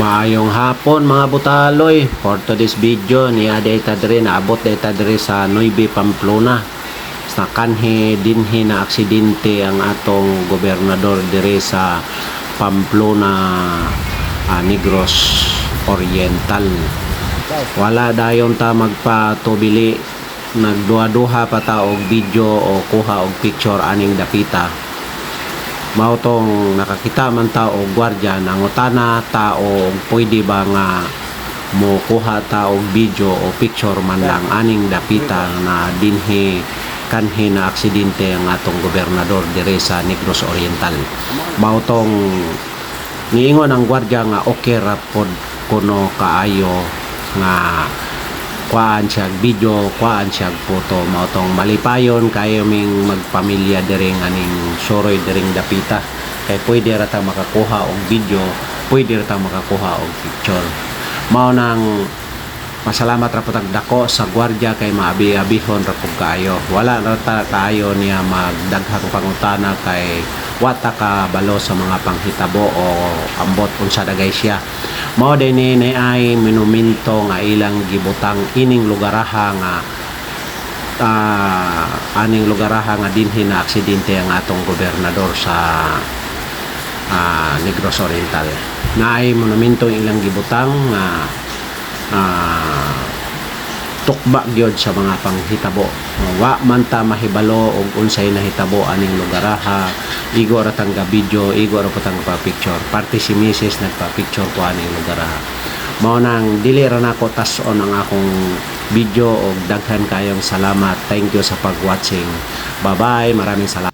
Maayong hapon mga butaloy. For today's video, niya data dire naabot data dire sa Nueve Pamplona. Sa kanhe dinhi na aksidente ang atong gobernador dire sa Pamplona ah, Negros Oriental. Wala dayon ta magpatubili nagduha-duha pa ta og video o kuha og picture aning dapita mao tong nakakita man ta og gwardiya nangutana ta og pwede ba nga mo kuha ta og video o picture man lang? Aning dapita na dinhi kanhi na aksidente ang atong gobernador dire sa Negros Oriental. Mao tong niingon ang gwardiya nga okay ra pod kuno kaayo nga kuhaan siya video, kuhaan siya photo, mao tong malipayon kayo ming magpamilya diring aning soroy diring dapita. Kay pwede ra ta makakuha og video, pwede ra ta makakuha og picture. Mao nang masalamat ra putag dako sa gwardiya kay maabi-abihon ra pug kaayo. Wala ra ta kaayo niya magdaghang pangutana kay wata ka balo sa mga panghitabo o ambot unsa dagay siya. Mao din ni ay minuminto nga ilang gibutang ining lugaraha nga ah, aning lugaraha nga dinhi na aksidente ang atong gobernador sa ah, Negros Oriental. Na ay monumento ilang gibutang nga ah, tukba gyud sa mga panghitabo. Wa man ta mahibalo og unsay nahitabo aning lugaraha igo ra tang video igo ra pa tang pa picture. Parte si Mrs. nagpa picture ko aning lugaraha mao nang dili ra nako tas-on ang akong video og daghan kayong salamat. Thank you sa pag-watching. Bye bye maraming salamat